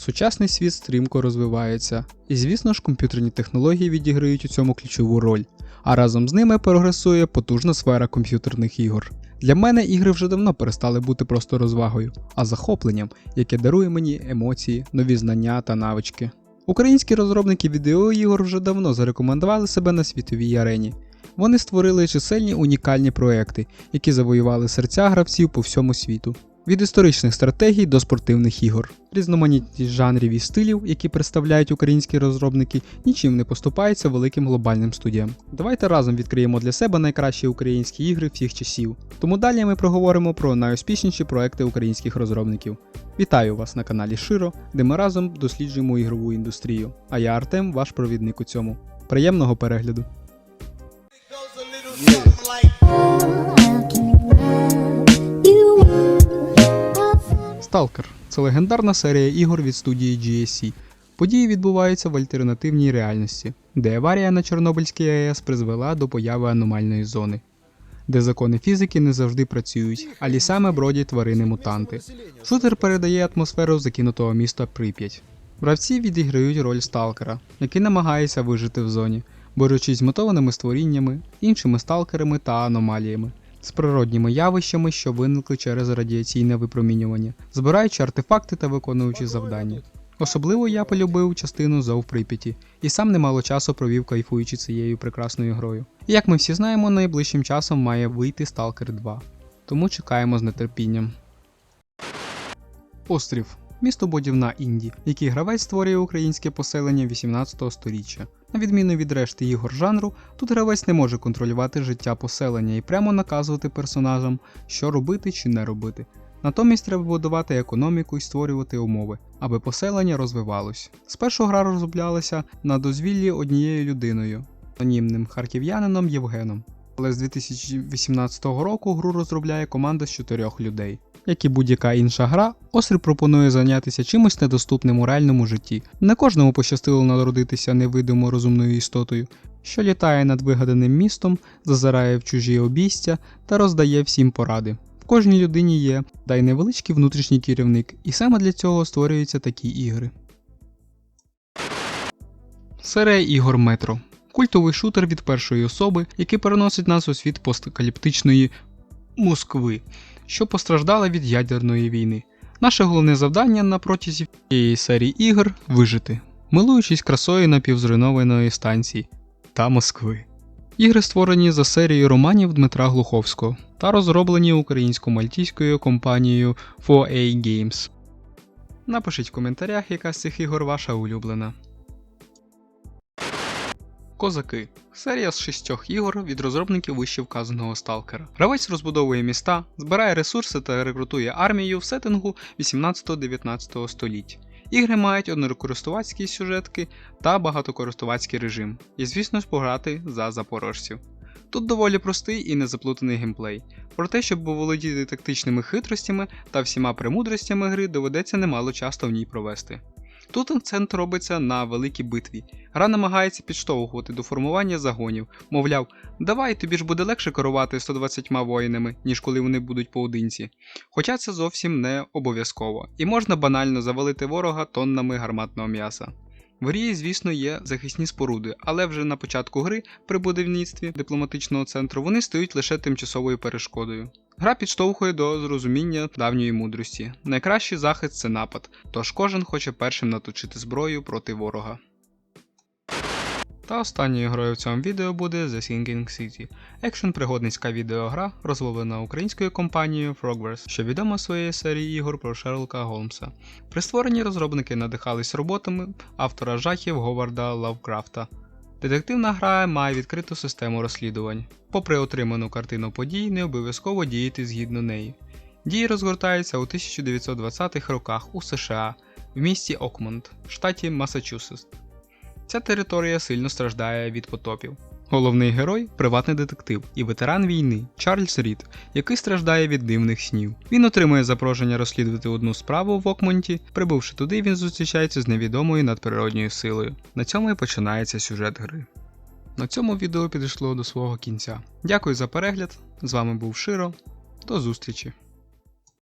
Сучасний світ стрімко розвивається, і звісно ж, комп'ютерні технології відіграють у цьому ключову роль, а разом з ними прогресує потужна сфера комп'ютерних ігор. Для мене ігри вже давно перестали бути просто розвагою, а захопленням, яке дарує мені емоції, нові знання та навички. Українські розробники відеоігор вже давно зарекомендували себе на світовій арені. Вони створили чисельні унікальні проекти, які завоювали серця гравців по всьому світу. Від історичних стратегій до спортивних ігор. Різноманітність жанрів і стилів, які представляють українські розробники, нічим не поступаються великим глобальним студіям. Давайте разом відкриємо для себе найкращі українські ігри всіх часів. Тому далі ми проговоримо про найуспішніші проекти українських розробників. Вітаю вас на каналі Широ, де ми разом досліджуємо ігрову індустрію. А я Артем, ваш провідник у цьому. Приємного перегляду! Stalker це легендарна серія ігор від студії GSC. Події відбуваються в альтернативній реальності, де аварія на Чорнобильській АЕС призвела до появи аномальної зони, де закони фізики не завжди працюють, а лісами бродять тварини-мутанти. Шутер передає атмосферу закинутого міста Прип'ять. Гравці відіграють роль сталкера, який намагається вижити в зоні, борючись з мотованими створіннями, іншими сталкерами та аномаліями з природніми явищами, що виникли через радіаційне випромінювання, збираючи артефакти та виконуючи завдання. Особливо я полюбив частину Зов Прип'яті, і сам немало часу провів кайфуючи цією прекрасною грою. І як ми всі знаємо, найближчим часом має вийти Stalker 2. Тому чекаємо з нетерпінням. Острів місто будівна Інді, в якій гравець створює українське поселення 18 століття. На відміну від решти ігор жанру, тут гравець не може контролювати життя поселення і прямо наказувати персонажам, що робити чи не робити. Натомість треба будувати економіку і створювати умови, аби поселення розвивалось. Спершу гра розроблялася на дозвіллі однією людиною, анонімним харків'янином Євгеном. Але з 2018 року гру розробляє команда з чотирьох людей. Як і будь-яка інша гра, Острів пропонує зайнятися чимось недоступним у реальному житті. Не кожному пощастило народитися невидимо розумною істотою, що літає над вигаданим містом, зазирає в чужі обійстя та роздає всім поради. В кожній людині є, та й невеличкий внутрішній керівник, і саме для цього створюються такі ігри. Серія ігор Метро. Культовий шутер від першої особи, який переносить нас у світ посткаліптичної Москви, що постраждала від ядерної війни. Наше головне завдання на протязі цієї серії ігор вижити, милуючись красою напівзруйнованої станції та Москви. Ігри створені за серією романів Дмитра Глуховського та розроблені українсько-мальтійською компанією 4A Games. Напишіть в коментарях, яка з цих ігор ваша улюблена. Козаки серія з шістьох ігор від розробників вище вказаного сталкера. Гравець розбудовує міста, збирає ресурси та рекрутує армію в сеттингу 18-19 століть. Ігри мають однокористувацькі сюжетки та багатокористувацький режим, і звісно ж пограти за запорожців. Тут доволі простий і незаплутаний геймплей. Проте, щоб володіти тактичними хитростями та всіма премудростями гри, доведеться немало часу в ній провести. Тут акцент робиться на великій битві. Гра намагається підштовхувати до формування загонів, мовляв, давай тобі ж буде легше керувати 120 воїнами, ніж коли вони будуть поодинці. Хоча це зовсім не обов'язково, і можна банально завалити ворога тоннами гарматного м'яса. В грі, звісно, є захисні споруди, але вже на початку гри при будівництві дипломатичного центру вони стають лише тимчасовою перешкодою. Гра підштовхує до зрозуміння давньої мудрості. Найкращий захист це напад, тож кожен хоче першим наточити зброю проти ворога. Та останньою грою в цьому відео буде The Sinking City, екшн пригодницька відеогра, розроблена українською компанією Frogverse, що відома своєю серією ігор про Шерлока Голмса. При створенні розробники надихались роботами автора жахів Говарда Лавкрафта. Детективна гра має відкриту систему розслідувань. Попри отриману картину подій, не обов'язково діяти згідно неї. Дії розгортаються у 1920-х роках у США в місті Окмонд, штаті Масачусетс. Ця територія сильно страждає від потопів. Головний герой приватний детектив і ветеран війни Чарльз Рід, який страждає від дивних снів. Він отримує запрошення розслідувати одну справу в Окмонті. Прибувши туди, він зустрічається з невідомою надприродньою силою. На цьому і починається сюжет гри. На цьому відео підійшло до свого кінця. Дякую за перегляд. З вами був Широ. До зустрічі!